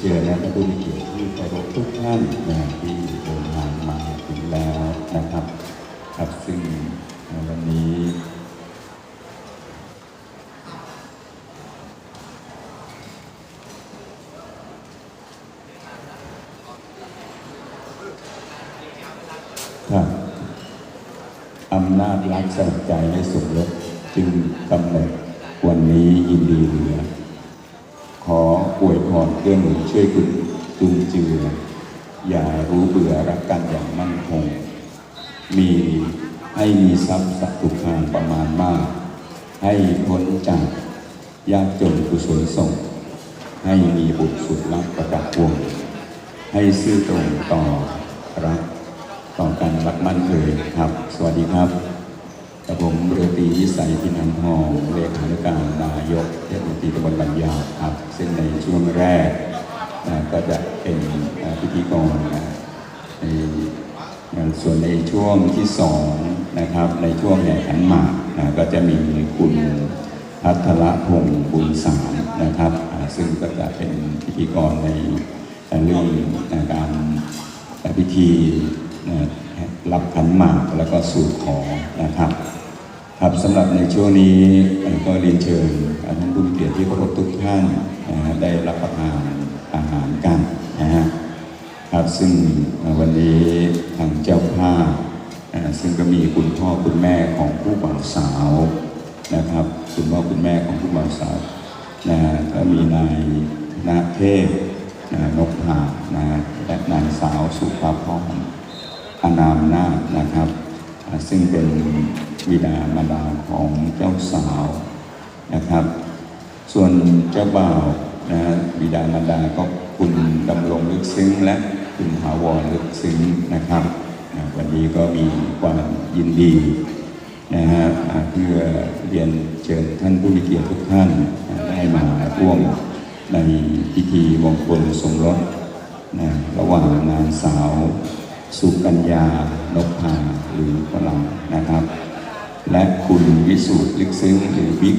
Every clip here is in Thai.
ชิญนะท่านผู้มีเกียรติที่เคารพทุกท่านนะที่เดินทางมาถึงแล้วนะครับครับซึ่งในวันนี้ครับอำนาจรักสลัใจให้สมรสจึงกำเนิดวันนี้ยินดีเหลือขอ อวยพรเกื้อหนุนช่วยคุณจุนเจือ อย่ารู้เบื่อรักกันอย่างมั่นคง มีให้มีทรัพย์สัตว์ทุกทางประมาณมาก ให้พ้นจากยากจนกุศลส่ง ให้มีบุตรสุดรักประดับวง ให้ซื่อตรงต่อรักต่อกันรักมั่นเคยครับ สวัสดีครับ กับผมเรือตีวิสัยพินันทองเลขานุการนายกเทศมนตรีตำบลบรรยาครับ ซึ่งในช่วงแรกก็จะเป็นพิธีกรนะในส่วนในช่วงที่สองนะครับในช่วงแห่ขันหมากก็จะมีคุณพัทรพงศ์บุญสารนะครับ ซึ่งก็จะเป็นพิธีกรในเรื่องการพิธีรับขันหมากแล้วก็สู่ขอนะครับ ครับสำหรับในช่วงนี้ก็เรียนเชิญท่านผู้มีเกียรติที่เคารพทุกท่านนะฮะได้รับประทานอาหารกันนะฮะครับซึ่งวันนี้ทางเจ้าภาพอ่าซึ่งก็มีคุณพ่อคุณแม่ของผู้บ่าวสาวนะครับคุณพ่อคุณแม่ของผู้บ่าวสาวนะก็มีนายนาเทพนะนกหานะและนางสาวสุภาพรอานามนาคนะครับ ซึ่งเป็นบิดามารดาของเจ้าสาวนะครับ ส่วนเจ้าบ่าวนะบิดามารดาก็คุณดำรงลึกซึ้ง และคุณถาวรลึกซึ้งนะครับอ่าวันนี้ก็มีความยินดีนะฮะเพื่อเรียนเชิญท่านผู้มีเกียรติทุกท่านได้มาร่วมในพิธีมงคลสมรสนะระหว่างนางสาว สุกัญญานพพาหรือฝรั่งนะครับ และคุณวิสุทธิ์ลึกซึ้งหรือบิ๊ก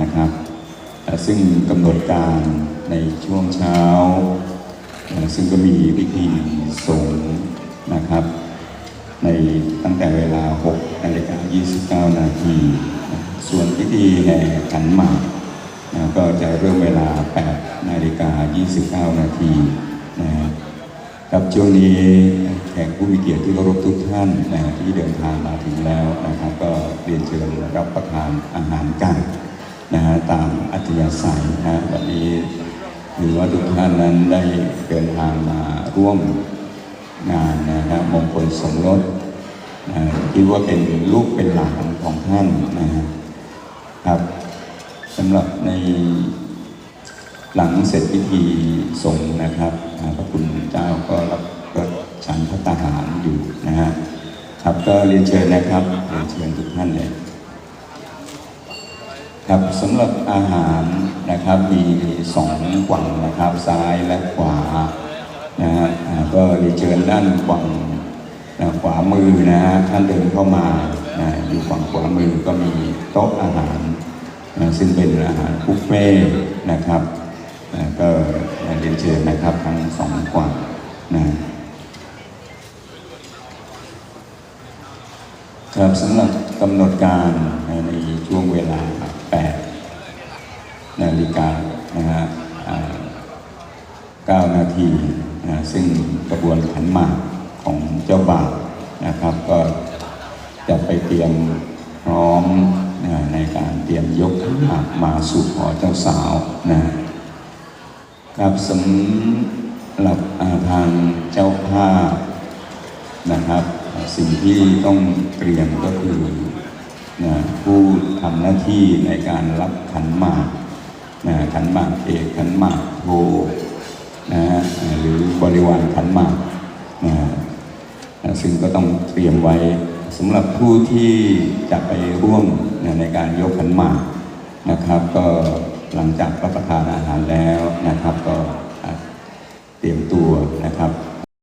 นะครับ ซึ่งกำหนดการในช่วงเช้า ซึ่งก็มีพิธีสงฆ์นะครับ ในตั้งแต่เวลา 6นาฬิกา29 นาที ส่วนพิธีแห่ขันหมากก็จะเริ่มเวลา 8นาฬิกา29 นาทีนะครับ ครับช่วงนี้แขกผู้มีเกียรติที่เคารพทุกท่านนะที่เดินทางมาถึงแล้วนะครับ ก็เรียนเชิญรับประทานอาหารกันนะฮะตามอัธยาศัยนะฮะวันนี้ถือว่าทุกท่านนั้นได้เดินทางมาร่วมงานนะครับมงคลสมรสนะคิดว่าเป็นลูกเป็นหลานของท่านนะครับสำหรับใน หลังเสร็จพิธีสงฆ์นะครับพระคุณเจ้าก็รับก็ฉันพระตาหารอยู่นะฮะครับก็เรียนเชิญนะครับเรียนเชิญทุกท่านเลยครับสำหรับอาหารนะครับมีสองฝั่งนะครับซ้ายและขวานะฮะก็เรียนเชิญด้านฝั่งขวามือนะฮะท่านเดินเข้ามานะอยู่ฝั่งขวามือก็มีโต๊ะอาหารนะซึ่งเป็นอาหารบุฟเฟ่นะครับ อ่าก็เรียนเชิญนะครับทั้งสองฝั่งนะครับสำหรับกำหนดการในช่วงเวลา 8 นาฬิกานะฮะ9นาทีนะซึ่งกระบวนขันหมากของเจ้าบ่าวนะครับ ก็จะไปเตรียมพร้อมนะในการเตรียมยกขันหมากมาสู่ขอเจ้าสาวนะ ครับสำหรับทางเจ้าภาพนะครับ สิ่งที่ต้องเตรียมก็คือนะผู้ทำหน้าที่ในการรับขันหมากนะขันหมากเอกขันหมากโทนะฮะหรือบริวารขันหมากนะนะซึ่งก็ต้องเตรียมไว้สำหรับผู้ที่จะไปร่วมนะในการยกขันหมากนะครับ ก็ หลังจากรับประทานอาหารแล้วนะครับ ก็เตรียมตัวนะครับ